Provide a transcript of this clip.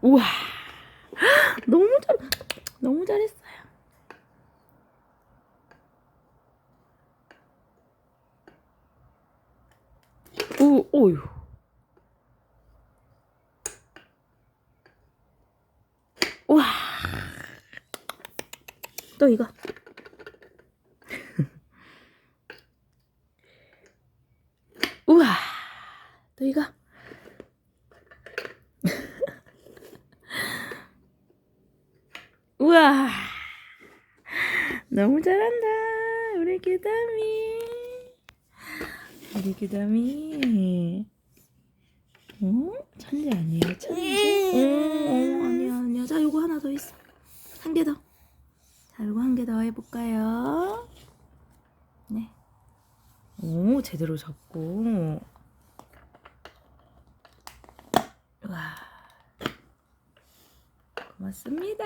우와. 너무 잘, 너무 잘했어요. 오, 오유. 우와. 또 이거. 우와. 또 이거. 우와. 너무 잘한다. 우리 기담이. 우리 기담이. 어? 천재 아니에요? 천재? 어, 어, 아니야, 아니야. 자, 요거 하나 더 있어. 한 개 더. 자, 요거 한 개 더 해볼까요? 네. 오, 제대로 잡고. 와. 고맙습니다.